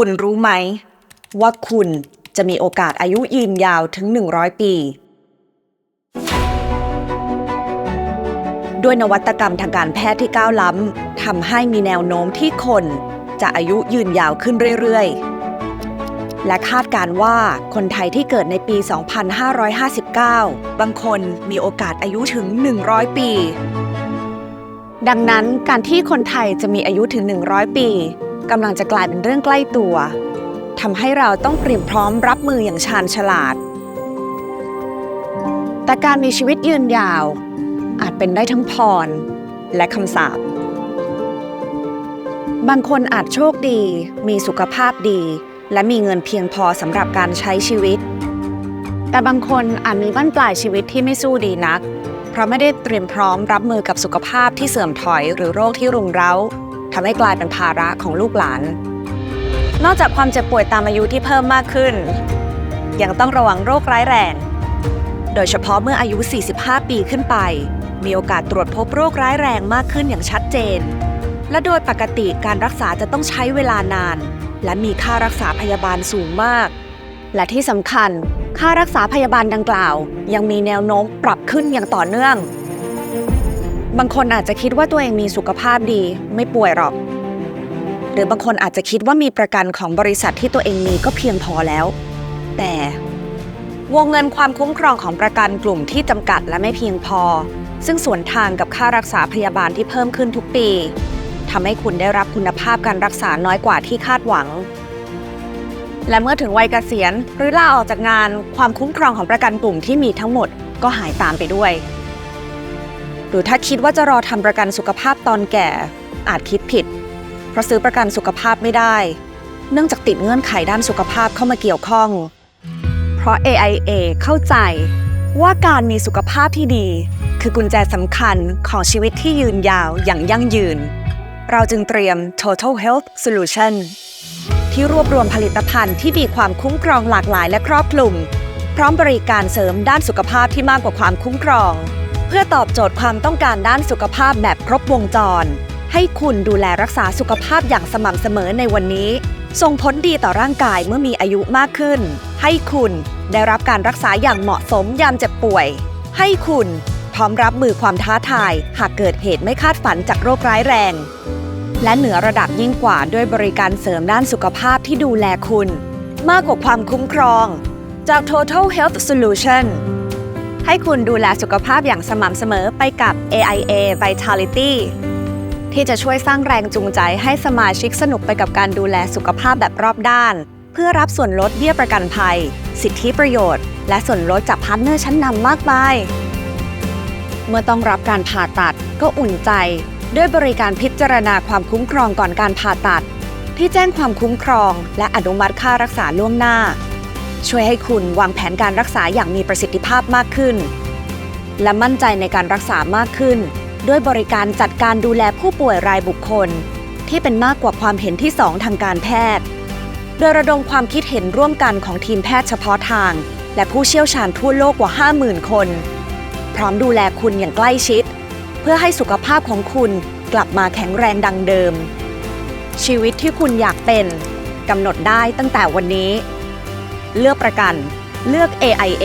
คุณรู้ไหม ว่าคุณจะมีโอกาสอายุยืนยาวถึง 100 ปี ด้วยนวัตกรรมทางการแพทย์ที่ก้าวล้ำทำให้มีแนวโน้มที่คนจะอายุยืนยาวขึ้นเรื่อยๆ และคาดการว่าคนไทยที่เกิดในปี 2559 บางคนมีโอกาสอายุถึง 100 ปี ดังนั้นการที่คนไทยจะมีอายุถึง 100 ปี กำลังจะกลายเป็นเรื่องใกล้ตัวทำให้เราต้องเตรียมพร้อมรับมืออย่างชาญฉลาด แต่การมีชีวิตยืนยาว อาจเป็นได้ทั้งพรและคำสาปบางคนอาจโชคดี มีสุขภาพดี และมีเงินเพียงพอสำหรับการใช้ชีวิต แต่บางคนอาจมีบั้นปลายชีวิตที่ไม่สู้ดีนัก เพราะไม่ได้เตรียมพร้อมรับมือกับสุขภาพที่เสื่อมถอยหรือโรคที่รุมเร้า ทำให้กลายเป็นภาระของลูกหลาน นอกจากความเจ็บป่วยตามอายุที่เพิ่มมากขึ้น ยังต้องระวังโรคร้ายแรง โดยเฉพาะเมื่ออายุ 45 ปีขึ้นไป มีโอกาสตรวจพบโรคร้ายแรงมากขึ้นอย่างชัดเจน และโดยปกติการรักษาจะต้องใช้เวลานาน และมีค่ารักษาพยาบาลสูงมาก และที่สำคัญ ค่ารักษาพยาบาลดังกล่าว ยังมีแนวโน้มปรับขึ้นอย่างต่อเนื่อง บางคนอาจจะคิดว่าตัวเองมีสุขภาพดีไม่ป่วยหรอก หรือบางคนอาจจะคิดว่ามีประกันของบริษัทที่ตัวเองมีก็เพียงพอแล้ว แต่วงเงินความคุ้มครองของประกันกลุ่มที่จำกัดและไม่เพียงพอ ซึ่งสวนทางกับค่ารักษาพยาบาลที่เพิ่มขึ้นทุกปีทำให้คุณได้รับคุณภาพการรักษาน้อยกว่าที่คาดหวัง และเมื่อถึงวัยเกษียณหรือลาออกจากงานความคุ้มครองของประกันกลุ่มที่มีทั้งหมดก็หายตามไปด้วย หรือถ้าคิดว่าจะรอทำประกันสุขภาพตอนแก่ อาจคิดผิด เพราะซื้อประกันสุขภาพไม่ได้ เนื่องจากติดเงื่อนไขด้านสุขภาพเข้ามาเกี่ยวข้อง เพราะ AIA เข้าใจว่าการมีสุขภาพที่ดี คือกุญแจสำคัญของชีวิตที่ยืนยาวอย่างยั่งยืน เราจึงเตรียม Total Health Solution ที่รวบรวมผลิตภัณฑ์ที่มีความคุ้มครองหลากหลายและครอบคลุม พร้อมบริการเสริมด้านสุขภาพที่มากกว่าความคุ้มครอง เพื่อตอบโจทย์ความต้องการด้านสุขภาพแบบครบวงจร ให้คุณดูแลรักษาสุขภาพอย่างสม่ำเสมอในวันนี้ ส่งผลดีต่อร่างกายเมื่อมีอายุมากขึ้น ให้คุณได้รับการรักษาอย่างเหมาะสมยามเจ็บป่วย ให้คุณพร้อมรับมือความท้าทาย หากเกิดเหตุไม่คาดฝันจากโรคร้ายแรง และเหนือระดับยิ่งกว่าด้วยบริการเสริมด้านสุขภาพที่ดูแลคุณ มากกว่าความคุ้มครอง จาก Total Health Solution ให้คุณดูแลสุขภาพอย่างสม่ำเสมอไปกับ AIA Vitality ที่จะช่วยสร้างแรงจูงใจให้สมาชิกสนุกไปกับการดูแลสุขภาพแบบรอบด้าน เพื่อรับส่วนลดเบี้ยประกันภัย สิทธิประโยชน์ และส่วนลดจากพาร์ทเนอร์ชั้นนำมากมาย เมื่อต้องรับการผ่าตัดก็อุ่นใจ ด้วยบริการพิจารณาความคุ้มครองก่อนการผ่าตัด ที่แจ้งความคุ้มครอง และอนุมัติค่ารักษาล่วงหน้า ช่วยให้คุณวางแผนการรักษาอย่างมีประสิทธิภาพมากขึ้น และมั่นใจในการรักษามากขึ้น ด้วยบริการจัดการดูแลผู้ป่วยรายบุคคล ที่เป็นมากกว่าความเห็นที่สองทางการแพทย์ โดยระดมความคิดเห็นร่วมกันของทีมแพทย์เฉพาะทาง และผู้เชี่ยวชาญทั่วโลกกว่า 50,000 คน พร้อมดูแลคุณอย่างใกล้ชิด เพื่อให้สุขภาพของคุณกลับมาแข็งแรงดังเดิม ชีวิตที่คุณอยากเป็นกำหนดได้ตั้งแต่วันนี้ เลือกประกัน เลือก AIA